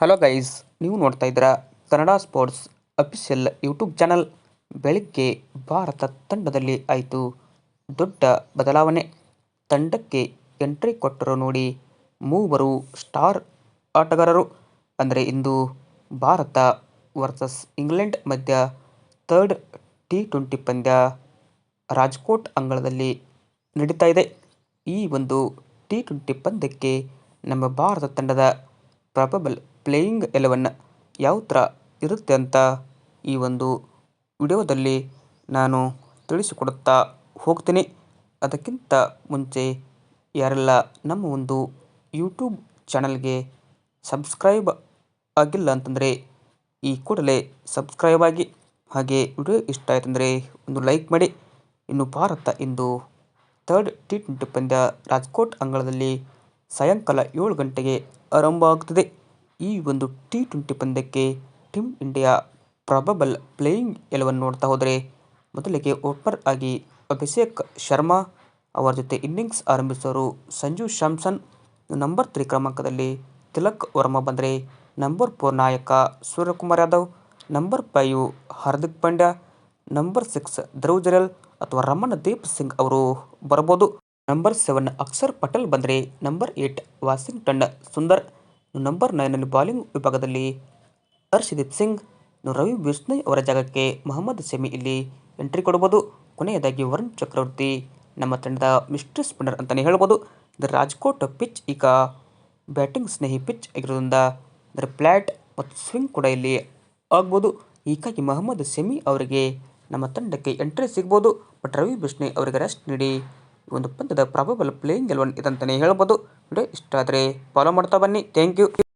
Hello guys ನೀವು ನೋಡ್ತಾ ಇದ್ದೀರಾ Kannada sports official YouTube channel ಬೆಳಿಗ್ಗೆ ಭಾರತ ತಂಡದಲ್ಲಿ ಆಯಿತು ದೊಡ್ಡ ಬದಲಾವಣೆ. ತಂಡಕ್ಕೆ ಎಂಟ್ರಿ ಕೊಟ್ಟರು ನೋಡಿ ಮೂವರು ಸ್ಟಾರ್ ಆಟಗಾರರು. ಅಂದರೆ ಇಂದು ಭಾರತ ವರ್ಸಸ್ ಇಂಗ್ಲೆಂಡ್ ಮಧ್ಯ ಥರ್ಡ್ ಟಿ ಟ್ವೆಂಟಿ ಪಂದ್ಯ ರಾಜ್ಕೋಟ್ ಅಂಗಳದಲ್ಲಿ ನಡೀತಾ ಇದೆ. ಈ ಒಂದು ಟಿ ಟ್ವೆಂಟಿ ಪಂದ್ಯಕ್ಕೆ ನಮ್ಮ ಭಾರತ ತಂಡದ ಪ್ರಬಬಲ್ ಪ್ಲೇಯಿಂಗ್ ಎಲೆವನ್ ಯಾವ ಥರ ಇರುತ್ತೆ ಅಂತ ಈ ಒಂದು ವಿಡಿಯೋದಲ್ಲಿ ನಾನು ತಿಳಿಸಿಕೊಡುತ್ತಾ ಹೋಗ್ತೀನಿ. ಅದಕ್ಕಿಂತ ಮುಂಚೆ ಯಾರೆಲ್ಲ ನಮ್ಮ ಒಂದು ಯೂಟ್ಯೂಬ್ ಚಾನಲ್ಗೆ ಸಬ್ಸ್ಕ್ರೈಬ್ ಆಗಿಲ್ಲ ಅಂತಂದರೆ ಈ ಕೂಡಲೇ ಸಬ್ಸ್ಕ್ರೈಬ್ ಆಗಿ, ಹಾಗೆ ವಿಡಿಯೋ ಇಷ್ಟ ಆಯ್ತಂದರೆ ಒಂದು ಲೈಕ್ ಮಾಡಿ. ಇನ್ನು ಭಾರತ ಇಂದು ಥರ್ಡ್ ಟಿ ಟ್ವೆಂಟಿ ಪಂದ್ಯ ರಾಜ್ಕೋಟ್ ಅಂಗಳದಲ್ಲಿ ಸಾಯಂಕಾಲ ಏಳು ಗಂಟೆಗೆ ಆರಂಭ ಆಗ್ತದೆ ಈ ಒಂದು ಟಿ ಟ್ವೆಂಟಿ ಪಂದ್ಯಕ್ಕೆ team India probable playing eleven ನೋಡ್ತಾ ಹೋದರೆ ಮೊದಲಿಗೆ ಓಪರ್ ಆಗಿ ಅಭಿಷೇಕ್ ಶರ್ಮಾ ಅವರ ಜೊತೆ ಇನ್ನಿಂಗ್ಸ್ ಆರಂಭಿಸೋರು ಸಂಜು ಶಾಮ್ಸನ್. ನಂಬರ್ ತ್ರೀ ಕ್ರಮಾಂಕದಲ್ಲಿ ತಿಲಕ್ ವರ್ಮಾ ಬಂದರೆ ನಂಬರ್ ಫೋರ್ ನಾಯಕ Suryakumar Yadav number five Hardik Pandya number six Dhruv Jurel ಅಥವಾ ರಮಣದೀಪ್ ಸಿಂಗ್ ಅವರು ಬರ್ಬೋದು ನಂಬರ್ ಸೆವೆನ್ ಅಕ್ಷರ್ ಪಟೇಲ್ ಬಂದರೆ number eight Washington Sundar. Number ನೈನಲ್ಲಿ bowling ವಿಭಾಗದಲ್ಲಿ ಹರ್ಷದೀಪ್ ಸಿಂಗ್ ರವಿ ಬಿಷ್ಣಯ್ ಅವರ ಜಾಗಕ್ಕೆ ಮೊಹಮ್ಮದ್ ಶಮಿ ಇಲ್ಲಿ ಎಂಟ್ರಿ ಕೊಡಬಹುದು. ಕೊನೆಯದಾಗಿ ವರುಣ್ ಚಕ್ರವರ್ತಿ, ನಮ್ಮ ತಂಡದ ಮಿಸ್ಟ್ರಿ ಸ್ಪಿನ್ನರ್ ಅಂತಲೇ ಹೇಳ್ಬೋದು. ಇದರ ರಾಜ್ಕೋಟ್ ಪಿಚ್ ಈಗ ಬ್ಯಾಟಿಂಗ್ ಸ್ನೇಹಿ ಪಿಚ್ ಆಗಿರೋದ್ರಿಂದ ಅದರ ಫ್ಲ್ಯಾಟ್ ಮತ್ತು ಸ್ವಿಂಗ್ ಕೂಡ ಇಲ್ಲಿ ಆಗ್ಬೋದು. ಹೀಗಾಗಿ ಮೊಹಮ್ಮದ್ ಶಮಿ ಅವರಿಗೆ ನಮ್ಮ ತಂಡಕ್ಕೆ ಎಂಟ್ರಿ ಸಿಗ್ಬೋದು. ಬಟ್ ರವಿ ಬಿಷ್ಣೋಯ್ ಅವರಿಗೆ ರೆಸ್ಟ್ ನೀಡಿ ಒಂದು ಪಂದ್ಯದ ಪ್ರಾಬಬಲ್ ಪ್ಲೇಯಿಂಗ್ ಎಲ್ವನ್ ಇದಂತಲೇ ಹೇಳ್ಬೋದು. ವಿಡಿಯೋ ಇಷ್ಟ ಫಾಲೋ ಮಾಡ್ತಾ ಬನ್ನಿ. Thank you